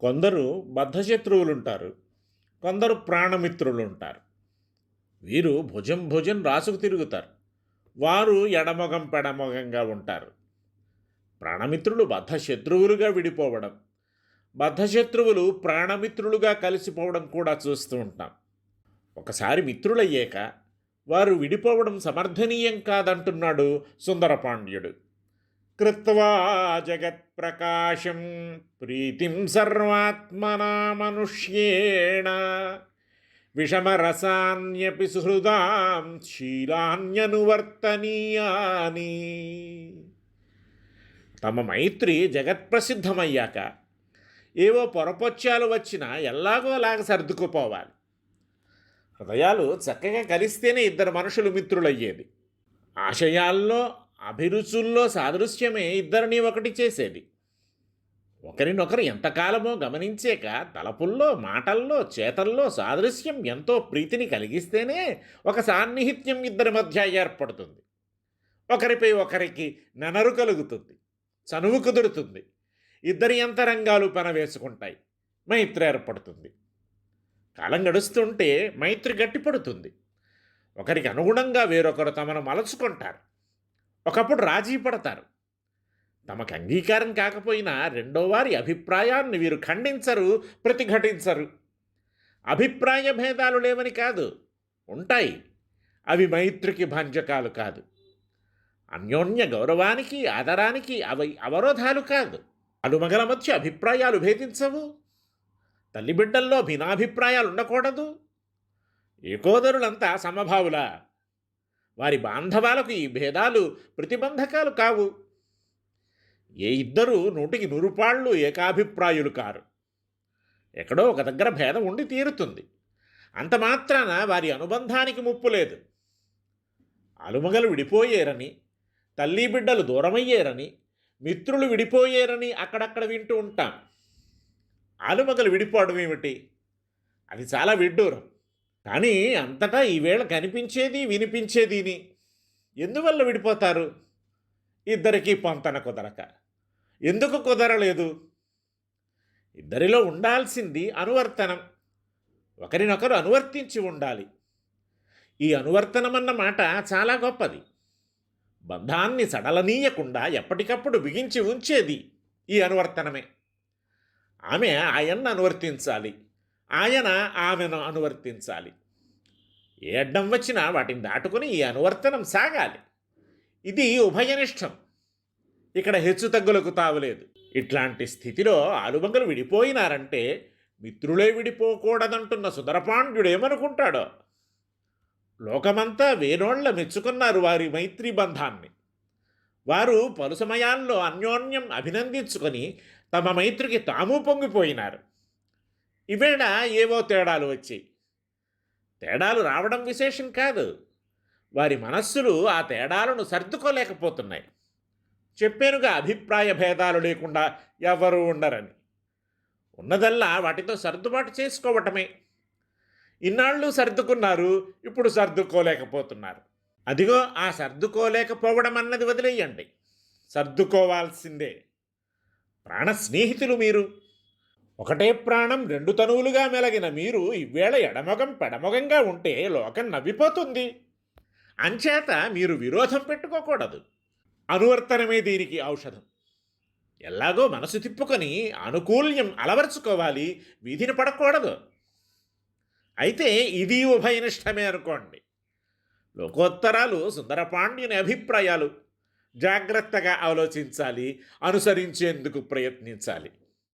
కొందరు బద్ధశత్రువులుంటారు కొందరు ప్రాణమిత్రులు ఉంటారు వీరు భుజం భుజం రాసుకు తిరుగుతారు. వారు ఎడమొగం పెడమొగంగా ఉంటారు. ప్రాణమిత్రులు బద్ధశత్రువులుగా విడిపోవడం బద్ధశత్రువులు ప్రాణమిత్రులుగా కలిసిపోవడం కూడా చూస్తూ ఉంటాం. ఒకసారి మిత్రులయ్యాక వారు విడిపోవడం సమర్థనీయం కాదంటున్నాడు సుందరపాండ్యుడు. కృత్వా జగత్ప్రకాశం ప్రీతిం సర్వాత్మనా మనుష్యేణ విషమరసాన్యపి సుహృదాం శీలాన్యనువర్తనీయాని తమ మైత్రి జగత్ప్రసిద్ధమయ్యాక ఏవో పొరపొచ్చాలు వచ్చినా ఎలాగో అలాగ సర్దుకుపోవాలి. హృదయాలు చక్కగా కలిస్తేనే ఇద్దరు మనుషులు మిత్రులయ్యేది. ఆశయాల్లో అభిరుచుల్లో సాదృశ్యమే ఇద్దరిని ఒకటి చేసేది. ఒకరినొకరు ఎంతకాలమో గమనించాక తలపుల్లో మాటల్లో చేతల్లో సాదృశ్యం ఎంతో ప్రీతిని కలిగిస్తేనే ఒక సాన్నిహిత్యం ఇద్దరి మధ్య ఏర్పడుతుంది. ఒకరిపై ఒకరికి నెనరు కలుగుతుంది చనువు కుదురుతుంది ఇద్దరి అంతరంగాలు పెనవేసుకుంటాయి మైత్రి ఏర్పడుతుంది. కాలం గడుస్తుంటే మైత్రి గట్టిపడుతుంది. ఒకరికి అనుగుణంగా వేరొకరు తమను మలచుకుంటారు. ఒకప్పుడు రాజీ పడతారు. తమకు అంగీకారం కాకపోయినా రెండో వారి అభిప్రాయాన్ని వీరు ఖండించరు ప్రతిఘటించరు. అభిప్రాయ భేదాలు లేవని కాదు ఉంటాయి. అవి మైత్రికి భంజకాలు కాదు. అన్యోన్య గౌరవానికి ఆదరానికి అవి అవరోధాలు కాదు. అలుమగల మధ్య అభిప్రాయాలు భేదించవు. తల్లిబిడ్డల్లో భిన్నాభిప్రాయాలు ఉండకూడదు ఏకోదరులంతా సమభావులా. వారి బాంధవాలకు ఈ భేదాలు ప్రతిబంధకాలు కావు. ఏ ఇద్దరు నూటికి నూరుపాళ్ళు ఏకాభిప్రాయులు కారు. ఎక్కడో ఒక దగ్గర భేదం ఉండి తీరుతుంది. అంత మాత్రాన వారి అనుబంధానికి ముప్పు లేదు. అలుమగలు విడిపోయేరని తల్లి బిడ్డలు దూరమయ్యేరని మిత్రులు విడిపోయేరని అక్కడక్కడ వింటూ ఉంటాం. ఆలుమగలు విడిపోవడం ఏమిటి? అది చాలా విడ్డూరం. కానీ అంతటా ఈవేళ కనిపించేది వినిపించేదిని. ఎందువల్ల విడిపోతారు? ఇద్దరికీ పొంతన కుదరక. ఎందుకు కుదరలేదు? ఇద్దరిలో ఉండాల్సింది అనువర్తనం. ఒకరినొకరు అనువర్తించి ఉండాలి. ఈ అనువర్తనం అన్న మాట చాలా గొప్పది. బంధాన్ని సడలనీయకుండా ఎప్పటికప్పుడు బిగించి ఉంచేది ఈ అనువర్తనమే. ఆమె ఆయన్ను అనువర్తించాలి. ఆయన ఆమెను అనువర్తించాలి. ఏ అడ్డం వచ్చినా వాటిని దాటుకుని ఈ అనువర్తనం సాగాలి. ఇది ఉభయనిష్టం. ఇక్కడ హెచ్చుతగ్గులకు తావులేదు ఇట్లాంటి స్థితిలో ఆలుబంగలు విడిపోయినారంటే మిత్రులే విడిపోకూడదంటున్న సుందరపాండ్యుడేమనుకుంటాడో? లోకమంతా వేనోళ్ళ మెచ్చుకున్నారు వారి మైత్రి బంధాన్ని. వారు పలు సమయాల్లో అన్యోన్యం అభినందించుకొని తమ మైత్రికి తాము పొంగిపోయినారు. ఇవేళ ఏవో తేడాలు వచ్చాయి తేడాలు రావడం విశేషం కాదు. వారి మనస్సులు ఆ తేడాలను సర్దుకోలేకపోతున్నాయి. చెప్పానుగా అభిప్రాయ భేదాలు లేకుండా ఎవరు ఉండరని. ఉన్నదల్లా వాటితో సర్దుబాటు చేసుకోవటమే. ఇన్నాళ్ళు సర్దుకున్నారు ఇప్పుడు సర్దుకోలేకపోతున్నారు. అదిగో ఆ సర్దుకోలేకపోవడం అన్నది వదిలేయండి. సర్దుకోవాల్సిందే. ప్రాణ స్నేహితులు మీరు. ఒకటే ప్రాణం రెండు తనువులుగా మెలగిన మీరు ఈవేళ ఎడమొగం పెడమొగంగా ఉంటే లోకం నవ్విపోతుంది. అంచేత మీరు విరోధం పెట్టుకోకూడదు. అనువర్తనమే దీనికి ఔషధం. ఎలాగో మనసు తిప్పుకొని అనుకూల్యం అలవర్చుకోవాలి వీధిని పడకూడదు. అయితే ఇది ఉభయనిష్టమే అనుకోండి. లోకోత్తరాలు సుందరపాండ్యుని అభిప్రాయాలు. జాగ్రత్తగా ఆలోచించాలి అనుసరించేందుకు ప్రయత్నించాలి.